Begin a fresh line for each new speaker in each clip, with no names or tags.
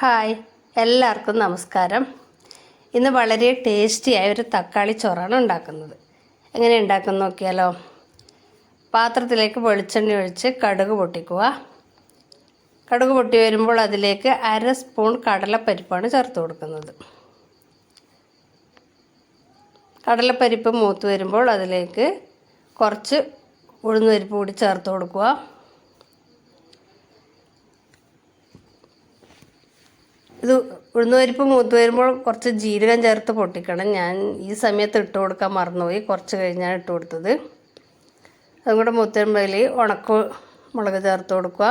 Hi എല്ലാവർക്കും നമസ്കാരം. ഇന്ന് വളരെ ടേസ്റ്റിയായ ഒരു തക്കാളി ചോറാണ് ഉണ്ടാക്കുന്നത്. എങ്ങനെ ഉണ്ടാക്കുന്ന നോക്കിയാലോ? പാത്രത്തിലേക്ക് വെളിച്ചെണ്ണ ഒഴിച്ച് കടുക് പൊട്ടിക്കുക. കടുക് പൊട്ടി വരുമ്പോൾ അതിലേക്ക് അര സ്പൂൺ കടലപ്പരിപ്പാണ് ചേർത്ത് കൊടുക്കുന്നത്. കടലപ്പരിപ്പ് മൂത്ത് വരുമ്പോൾ അതിലേക്ക് കുറച്ച് ഉഴുന്നുപരിപ്പ് കൂടി ചേർത്ത് കൊടുക്കുക. ഇത് ഉഴുന്ന് പരിപ്പ് മൂത്ത് വരുമ്പോൾ കുറച്ച് ജീരകം ചേർത്ത് പൊട്ടിക്കണം. ഞാൻ ഈ സമയത്ത് ഇട്ട് കൊടുക്കാൻ മറന്നുപോയി. കുറച്ച് കഴിഞ്ഞാണ് ഇട്ട് കൊടുത്തത്. അതും കൂടെ മൂത്ത് വരുമ്പോൾ ഉണക്ക മുളക് ചേർത്ത് കൊടുക്കുക.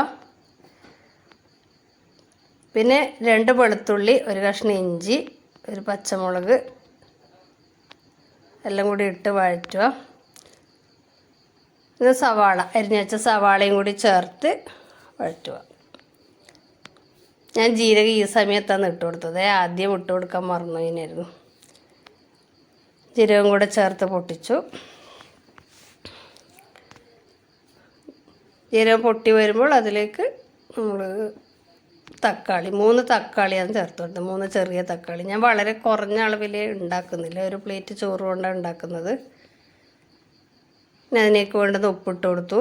പിന്നെ രണ്ട് വെളുത്തുള്ളി ഒരു കഷ്ണം ഇഞ്ചി ഒരു പച്ചമുളക് എല്ലാം കൂടി ഇട്ട് വഴറ്റുക. പിന്നെ സവാള അരിഞ്ഞ സവാളയും കൂടി ചേർത്ത് വഴറ്റുക. ഞാൻ ജീരകം ഈ സമയത്താണ് ഇട്ട് കൊടുത്തത്. ആദ്യം ഇട്ട് കൊടുക്കാൻ മറന്നു അതിനായിരുന്നു ജീരകം കൂടെ ചേർത്ത് പൊട്ടിച്ചു. ജീരകം പൊട്ടി വരുമ്പോൾ അതിലേക്ക് നമ്മൾ തക്കാളി മൂന്ന് തക്കാളിയാണ് ചേർത്ത് കൊടുത്തത് മൂന്ന് ചെറിയ തക്കാളി. ഞാൻ വളരെ കുറഞ്ഞ അളവിൽ ഉണ്ടാക്കുന്നില്ല. ഒരു പ്ലേറ്റ് ചോറ് കൊണ്ടാണ് ഉണ്ടാക്കുന്നത്. ഞാൻ അതിനേക്ക് വേണ്ടത് ഉപ്പിട്ട് കൊടുത്തു.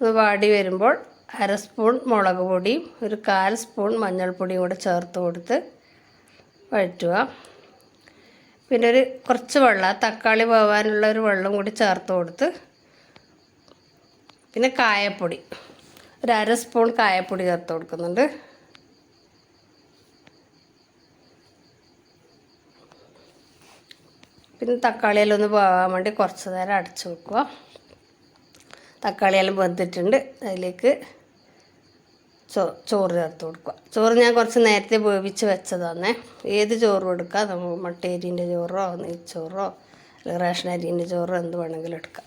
അത് വാടി വരുമ്പോൾ അര സ്പൂൺ മുളക് പൊടിയും ഒരു കാൽ സ്പൂൺ മഞ്ഞൾപ്പൊടിയും കൂടെ ചേർത്ത് കൊടുത്ത് വഴറ്റുക. പിന്നെ ഒരു കുറച്ച് വെള്ളം തക്കാളി പോകാനുള്ള ഒരു വെള്ളം കൂടി ചേർത്ത് കൊടുത്ത് പിന്നെ കായപ്പൊടി. ഒരു അര സ്പൂൺ കായപ്പൊടി ചേർത്ത് കൊടുക്കുന്നുണ്ട്. പിന്നെ തക്കാളിയെല്ലാം ഒന്ന് പോകാൻ വേണ്ടി കുറച്ച് നേരം അടച്ചു വെക്കുക. തക്കാളിയെല്ലാം വെന്തിട്ടുണ്ട്. അതിലേക്ക് ചോ ചോറ് ചേർത്ത് കൊടുക്കുക. ചോറ് ഞാൻ കുറച്ച് നേരത്തെ വേവിച്ച് വെച്ചതാണ്. ഏത് ചോറും എടുക്കാം? നമുക്ക് മട്ടേരിന്റെ ചോറോ നെയ്ച്ചോറോ അല്ലെങ്കിൽ റേഷൻ അരിന്റെ ചോറോ എന്ത് വേണമെങ്കിലും എടുക്കാം.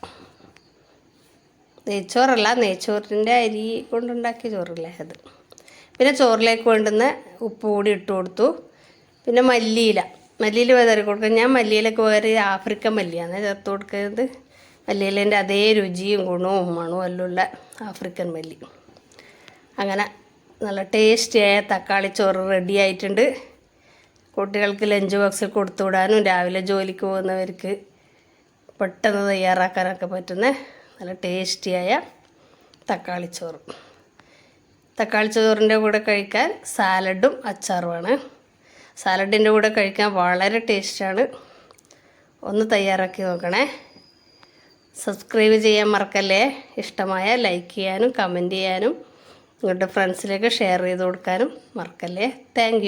നെയ്ച്ചോറല്ല നെയ്ച്ചോറിന്റെ അരി കൊണ്ടുണ്ടാക്കിയ ചോറില്ലേ അത്. പിന്നെ ചോറിലേക്ക് വേണ്ടുന്ന ഉപ്പ് കൂടി ഇട്ട് കൊടുത്തു. പിന്നെ മല്ലിയില. മല്ലിയില വേറെ കൊടുക്കുക ഞാൻ മല്ലിയിലൊക്കെ വേറെ ആഫ്രിക്കൻ മല്ലിയാണ് ചേർത്ത് കൊടുക്കുന്നത് മല്ലിയിലേന്റെ അതേ രുചിയും ഗുണവും മണവും എല്ലാം ഉള്ള ആഫ്രിക്കൻ മല്ലി. അങ്ങനെ നല്ല ടേസ്റ്റിയായ തക്കാളി ചോറ് റെഡി ആയിട്ടുണ്ട്. കുട്ടികൾക്ക് ലഞ്ച് ബോക്സിൽ കൊടുത്തുവിടാനും രാവിലെ ജോലിക്ക് പോകുന്നവർക്ക് പെട്ടെന്ന് തയ്യാറാക്കാനൊക്കെ പറ്റുന്ന നല്ല ടേസ്റ്റിയായ തക്കാളി ചോറ്. തക്കാളി ചോറിന്റെ കൂടെ കഴിക്കാൻ സാലഡും അച്ചാറുമാണ് സാലഡിന്റെ കൂടെ കഴിക്കാൻ വളരെ ടേസ്റ്റാണ് ഒന്ന് തയ്യാറാക്കി നോക്കണേ. സബ്സ്ക്രൈബ് ചെയ്യാൻ മറക്കല്ലേ? ഇഷ്ടമായ ലൈക്ക് ചെയ്യാനും കമന്റ് ചെയ്യാനും നിങ്ങളുടെ ഫ്രണ്ട്സിലേക്ക് ഷെയർ ചെയ്ത് കൊടുക്കാനും മറക്കല്ലേ? താങ്ക്